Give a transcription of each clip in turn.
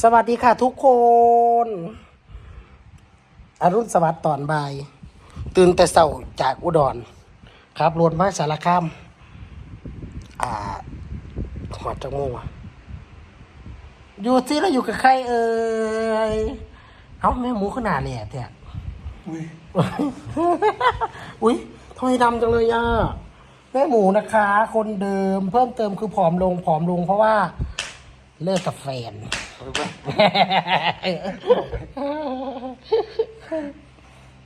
สวัสดีค่ะทุกคน อรุณสวัสดิ์ตอนบ่าย ตื่นแต่เช้าจากอุดร ครับรถมาสารคาม อ่าหอดจังโมงอะอยู่ที่เราอยู่กับใครเอ่ยเอ้าแม่หมูขนาดเนี่ยเถอะอุ้ย อุ้ยทำไมดำจังเลยอะ แม่หมูนะคะ คนเดิมเพิ่มเติมคือผอมลงผอมลงเพราะว่าเลิกกับแฟนเอาไป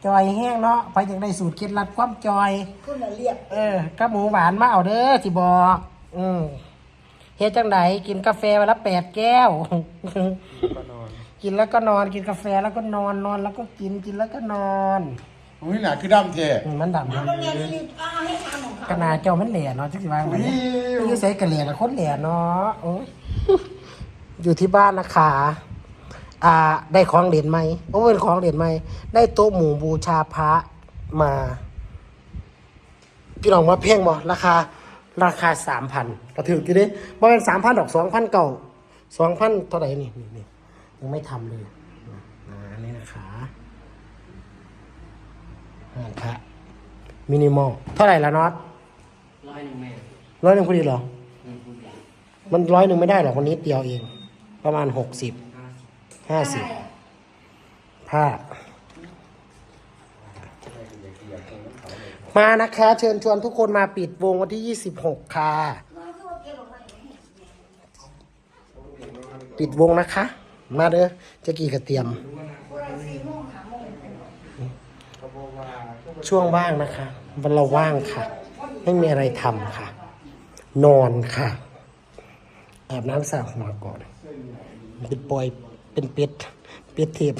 จอยแห้งเนาะไปยังได้สูตรเคล็ดลับความจอย คุณน่ะเรียกเออกับหมูหวานมาเอาเด้อสิบอกอืมเฮ็ดจังไดกินกาแฟวันละแปดแก้ว ก็นอนกินแล้วก็นอนกินกาแฟแล้วก็นอนนอนแล้วก็กินกินแล้วก็นอนอุ้ยหนาคือดำเทอืมมันดำนะโรงเรียนที่เอาให้ทำของเขาขนาดเจ้ามันเหล่เนาะจักสิว่าไงอุ้ยนี่ใส่กระเหล่ละคนเหล่เนาะโอ้ย อยู่ที่บ้านนะคะ อ่า ได้ของเหรียญไหมโอ้เป็นของเหรียญไหมได้โต๊ะหมู่บูชาพระมา พี่น้องว่าเพ่งบ่ราคา ราคาสามพันกระถือกี่เด้บ่เป็นสามพันดอกสองพันเก่าสองพันเท่าไหร่นี่นี่นี่ยังไม่ทำเลยอ่าอันนี้นะคะอ่านพระมินิมอลเท่าไหร่ละน็อตร้อยหนึ่งแม่ร้อยหนึ่งพอดีเหรอหนึ่งคูณใหญ่มันร้อยหนึ่งไม่ได้หรอกวันนี้เดียวเอง ประมาณหกสิบห้าสิบห้าสิบผ้า มานะคะ เชิญชวนทุกคนมาปิดวงวันที่ยี่สิบหกค่ะ ปิดวงนะคะ มาเด้อเจะกี่กระเตรียม ช่วงว่างนะคะวันเราว่างค่ะ ไม่มีอะไรทำค่ะ นอนค่ะ อาบน้ำสระหัวก่อนเป็นปอยเป็นเป็ดเป็ดเทป